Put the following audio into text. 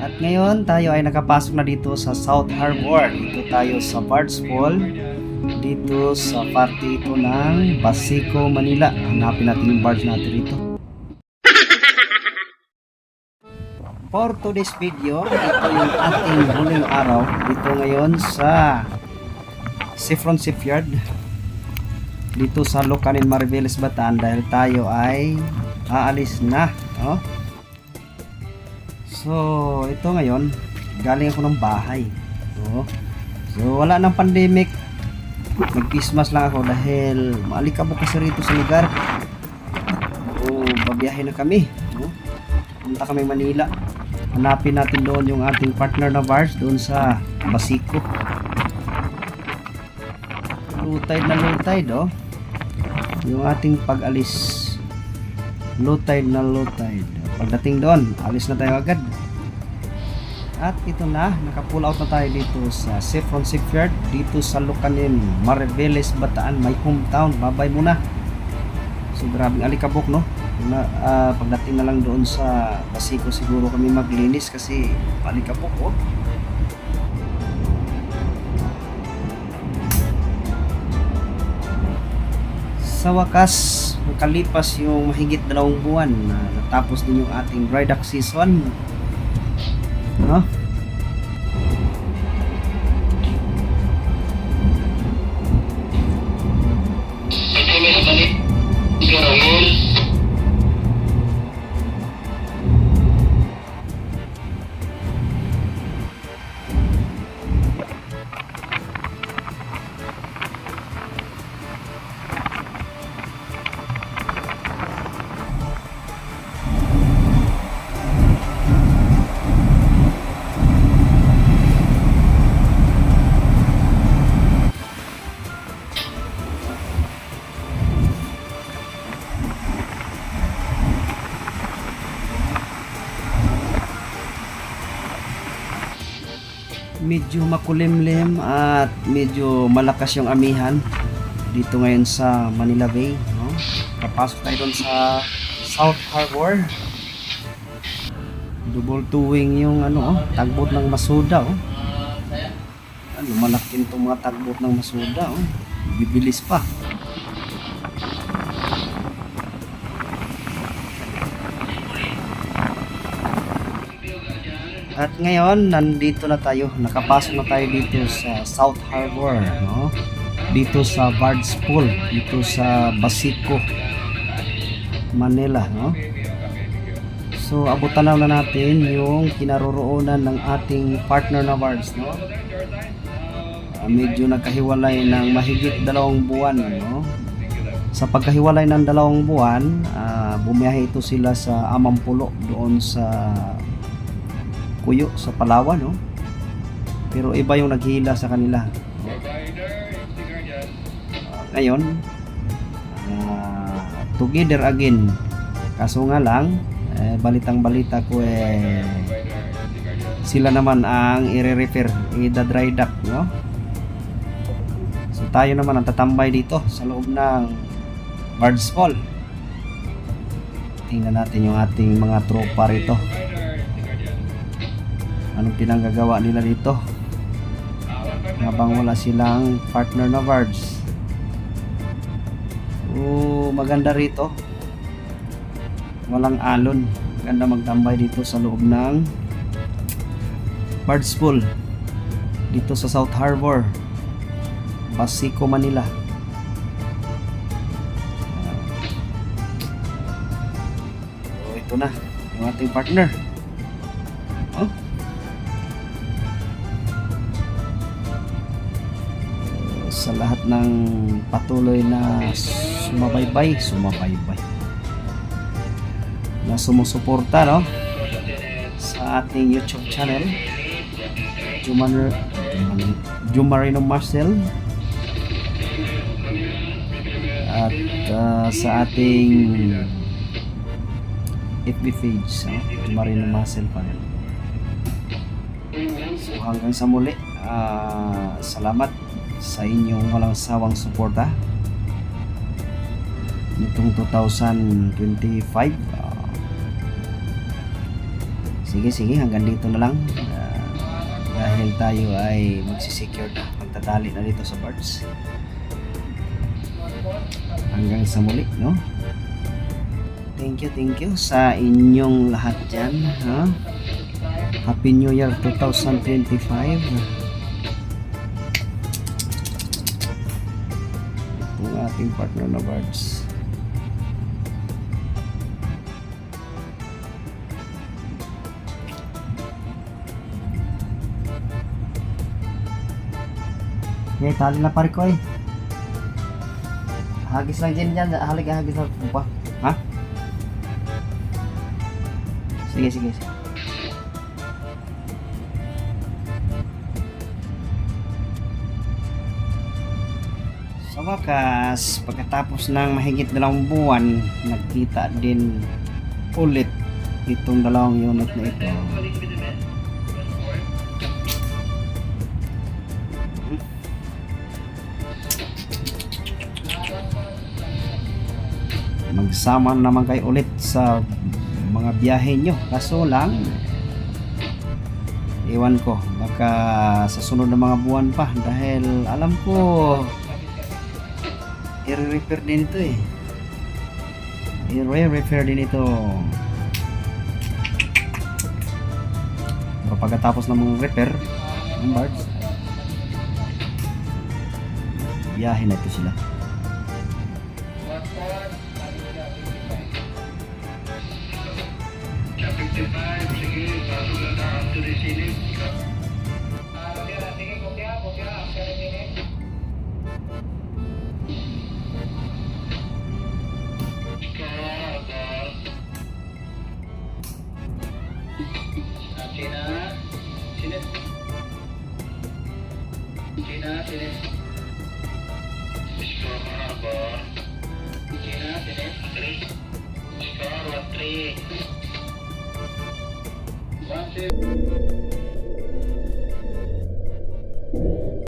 At ngayon, tayo ay nakapasok na dito sa South Harbor. Dito tayo sa Bards Fall. Dito sa parte ito ng Basico, Manila. Hanapin natin yung barge natin dito. For today's video, ito yung ating huling araw. Dito ngayon sa Sifron Shipyard. Dito sa Locanin Mariveles Bataan dahil tayo ay aalis na. No? So, ito ngayon, galing ako ng bahay. So, so wala nang pandemic. Nag-Christmas lang ako dahil maalikabok kasi rito sa lugar. So, babiyahe na kami. No? Punta kami Manila. Hanapin natin doon yung ating partner na Vars doon sa Basico. Tide na tide, oh. Yung ating pag-alis. Tide na low tide. Pagdating doon, alis na tayo agad. At ito na, naka-pull out na tayo dito sa Saffron Shipyard, dito sa Lucanin, Mariveles, Bataan, my hometown. Babay muna. So grabing alikabok no. Na, ah, pagdating na lang doon sa Basico siguro kami maglinis kasi alikabok oh. Sa wakas, nakalipas yung mahigit dalawang buwan na natapos din yung ating dry dock season. No? Medyo makulimlim at medyo malakas yung amihan dito ngayon sa Manila Bay no? papasok tayo doon sa South Harbor double towing yung ano oh, tagbot ng Masuda oh. ano malaki itong mga tagbot ng Masuda oh. bibilis pa At ngayon, nandito na tayo. Nakapasok na tayo dito sa South Harbor, no? Dito sa Bards Pool, dito sa Basico, Manila, no? So, abutan na na natin yung kinaroroonan ng ating partner na Bards, no? Ah, medyo nagkahiwalay ng mahigit dalawang buwan, no? Sa pagkahiwalay ng dalawang buwan, ah, bumiyahe ito sila sa Amampulo doon sa kuyo sa Palawan no? Pero iba yung naghila sa kanila. Ah, ngayon ah, together again. Kaso nga lang eh, balitang balita ko eh sila naman ang i-refer i-dry dock no? So tayo naman ang tatambay dito sa loob ng Bards Fall tingnan natin yung ating mga tropa rito anong pinanggagawa nila dito? Habang wala silang partner na Vards maganda rito. Walang alon. Maganda magtambay dito sa loob ng Vards Pool. Dito sa South Harbor. Basico, Manila. Oh, ito na yung ating partner sa lahat ng patuloy na sumabaybay, sumabaybay. Na sumusuporta no? Sa ating YouTube channel Jumar Jumarino Marcel. At ah, sa ating FB page no? Jumarino Marcel pa rin. So hanggang sa muli. Ah, salamat sa inyong walang sawang suporta nitong 2025 ah, Sige, sige, hanggang dito na lang. Ah, dahil tayo ay magsisecure na. Magtatali na dito sa parts. Hanggang sa muli, no? Thank you, thank you sa inyong lahat dyan. Ha? Happy New Year 2025. Ating partner na birds. Okay, tali na pare ko eh. Hagis lang dyan dyan. Halig hagis lang. Apa? Ha? Sige, sige, sige. Sa wakas, pagkatapos ng mahigit dalawang buwan, nagkita din ulit itong dalawang unit na ito. Magsama naman kayo ulit sa mga biyahe nyo. Kaso lang, iwan ko, baka sa sunod na mga buwan pa dahil alam ko i-repair din ito eh. I-repair din ito. Pero pagkatapos ng mga repair, ng parts, biyahe na ito sila. Score, China,